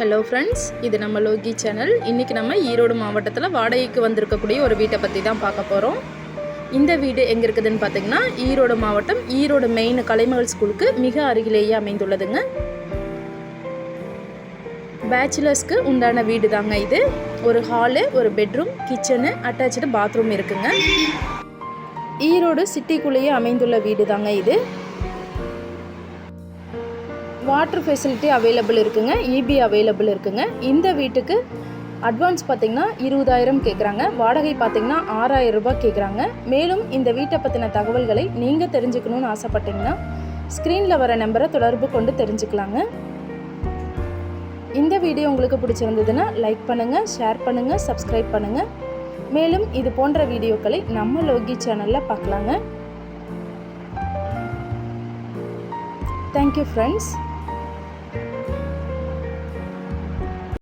Hello friends இது நம்ம Loki channel இன்றைக்கி நம்ம ஈரோடு மாவட்டத்தில் வாடகைக்கு வந்திருக்கக்கூடிய ஒரு வீட்டை பற்றி தான் பார்க்க போகிறோம் இந்த வீடு எங்கே இருக்குதுன்னு பார்த்தீங்கன்னா ஈரோடு மாவட்டம் ஈரோடு மெயின் கலைமகள் ஸ்கூலுக்கு மிக அருகிலேயே அமைந்துள்ளதுங்க. பேச்சுலர்ஸ்க்கு உண்டான வீடு தாங்க இது. ஒரு ஹாலு ஒரு பெட்ரூம் கிச்சனு அட்டாச்சு பாத்ரூம் இருக்குங்க. ஈரோடு சிட்டிக்குள்ளேயே அமைந்துள்ள வீடு தாங்க இது. வாட்டர் ஃபெசிலிட்டி அவைலபிள் இருக்குங்க இபி அவைலபிள் இருக்குங்க. இந்த வீட்டுக்கு அட்வான்ஸ் பார்த்திங்கன்னா இருபதாயிரம் கேட்குறாங்க வாடகை பார்த்தீங்கன்னா ஆறாயிரம் ரூபாய் கேட்குறாங்க மேலும் இந்த வீட்டை பற்றின தகவல்களை நீங்கள் தெரிஞ்சுக்கணும்னு ஆசைப்பட்டீங்கன்னா ஸ்க்ரீனில் வர நம்பரை தொடர்பு கொண்டு தெரிஞ்சுக்கலாங்க. இந்த வீடியோ உங்களுக்கு பிடிச்சிருந்ததுன்னா லைக் பண்ணுங்கள் ஷேர் பண்ணுங்கள் சப்ஸ்கிரைப் பண்ணுங்கள் மேலும் இது போன்ற வீடியோக்களை நம்ம லோகி சேனலில் பார்க்கலாங்க. Thank you friends